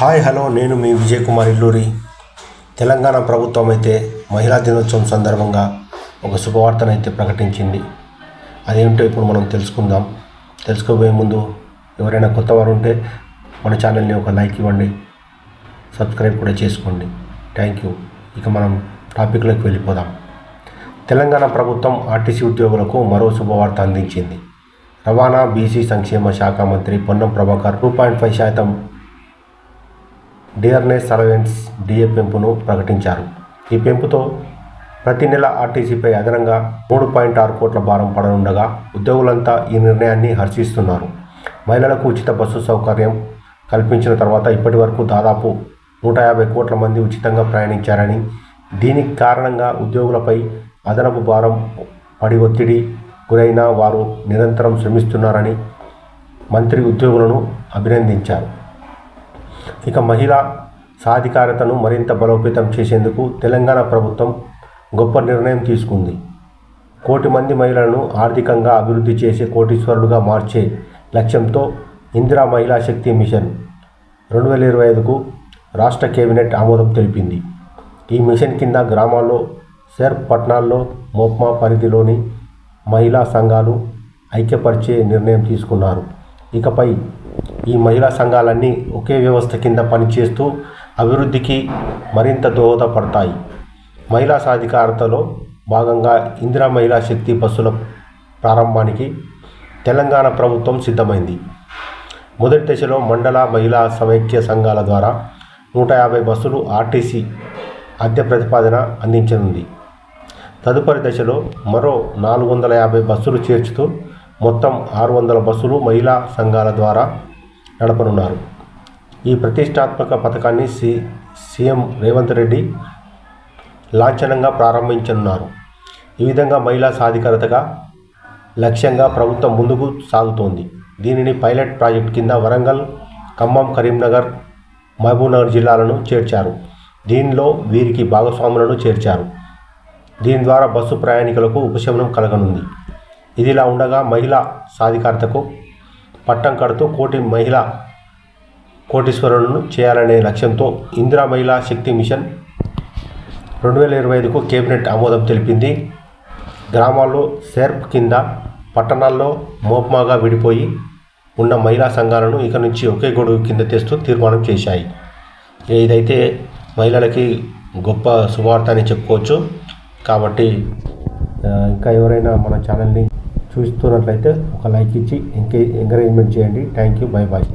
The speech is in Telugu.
హాయ్ హలో నేను మీ విజయ్ కుమార్ ఇల్లూరి. తెలంగాణ ప్రభుత్వం అయితే మహిళా దినోత్సవం సందర్భంగా ఒక శుభవార్తను అయితే ప్రకటించింది. అదేమిటో ఇప్పుడు మనం తెలుసుకుందాం. తెలుసుకోబోయే ముందు ఎవరైనా కొత్త వారు ఉంటే మన ఛానల్ని ఒక లైక్ ఇవ్వండి. సబ్స్క్రైబ్ కూడా చేసుకోండి. Thank you. ఇక మనం టాపిక్లోకి వెళ్ళిపోదాం. తెలంగాణ ప్రభుత్వం ఆర్టీసీ ఉద్యోగులకు మరో శుభవార్త అందించింది. రవాణా బీసీ సంక్షేమ శాఖ మంత్రి Ponnam Prabhakar two point five శాతం డియర్నెస్ సర్వెంట్స్ డిఏ పెంపును ప్రకటించారు. ఈ పెంపుతో ప్రతి నెల ఆర్టీసీపై అదనంగా మూడు పాయింట్ ఆరు కోట్ల భారం పడనుండగా ఉద్యోగులంతా ఈ నిర్ణయాన్ని హర్షిస్తున్నారు. మహిళలకు ఉచిత బస్సు సౌకర్యం కల్పించిన తర్వాత ఇప్పటి వరకు దాదాపు నూట యాభై కోట్ల మంది ఉచితంగా ప్రయాణించారని దీనికి కారణంగా ఉద్యోగులపై అదనపు భారం పడి ఒత్తిడి గురైన వారు నిరంతరం శ్రమిస్తున్నారని మంత్రి ఉద్యోగులను అభినందించారు. ఇక మహిళా సాధికారతను మరింత బలోపేతం చేసేందుకు తెలంగాణ ప్రభుత్వం గొప్ప నిర్ణయం తీసుకుంది. కోటి మంది మహిళలను ఆర్థికంగా అభివృద్ధి చేసే కోటీశ్వరులుగా మార్చే లక్ష్యంతో ఇందిరా మహిళా శక్తి మిషన్ రెండు వేల ఇరవై ఐదుకు రాష్ట్ర కేబినెట్ ఆమోదం తెలిపింది. ఈ మిషన్ కింద గ్రామాల్లో సెర్ప్ పట్టణాల్లో మోప్మా పరిధిలోని మహిళా సంఘాలు ఐక్యపరిచే నిర్ణయం తీసుకున్నారు. ఇకపై ఈ మహిళా సంఘాలన్నీ ఒకే వ్యవస్థ కింద పనిచేస్తూ అభివృద్ధికి మరింత దోహదపడతాయి. మహిళా సాధికారతలో భాగంగా ఇందిరా మహిళా శక్తి బస్సుల ప్రారంభానికి తెలంగాణ ప్రభుత్వం సిద్ధమైంది. మొదటి దశలో మండల మహిళా సమైక్య సంఘాల ద్వారా నూట యాభై బస్సులు ఆర్టీసీ అద్దె ప్రతిపాదన అందించనుంది. తదుపరి దశలో మరో నాలుగు వందల యాభై బస్సులు చేర్చుతూ మొత్తం ఆరు వందల బస్సులు మహిళా సంఘాల ద్వారా నడపనున్నారు. ఈ ప్రతిష్టాత్మక పథకాన్ని సి సీఎం రేవంత్ రెడ్డి లాంఛనంగా ప్రారంభించనున్నారు. ఈ విధంగా మహిళా సాధికారతగా లక్ష్యంగా ప్రభుత్వం ముందుకు సాగుతోంది. దీనిని పైలట్ ప్రాజెక్ట్ కింద వరంగల్ ఖమ్మం కరీంనగర్ మహబూబ్నగర్ జిల్లాలను చేర్చారు. దీనిలో వీరికి భాగస్వాములను చేర్చారు. దీని ద్వారా బస్సు ప్రయాణికులకు ఉపశమనం కలగనుంది. ఇదిలా ఉండగా మహిళా సాధికారతకు పట్టం కడుతూ కోటి మహిళా కోటీశ్వరులను చేయాలనే లక్ష్యంతో ఇందిరా మహిళా శక్తి మిషన్ రెండు వేల ఇరవై ఐదుకు కేబినెట్ ఆమోదం తెలిపింది. గ్రామాల్లో సెర్ప్ కింద పట్టణాల్లో మోప్మాగా విడిపోయి ఉన్న మహిళా సంఘాలను ఇక నుంచి ఒకే గొడుగు కింద తెస్తూ తీర్మానం చేశాయి. ఇదైతే మహిళలకి గొప్ప శుభార్త అని చెప్పుకోవచ్చు. కాబట్టి ఇంకా ఎవరైనా మన ఛానల్ని చూస్తున్నట్లయితే ఒక లైక్ ఇచ్చి ఎంకే ఎంకరేజ్మెంట్ చేయండి. Thank you bye bye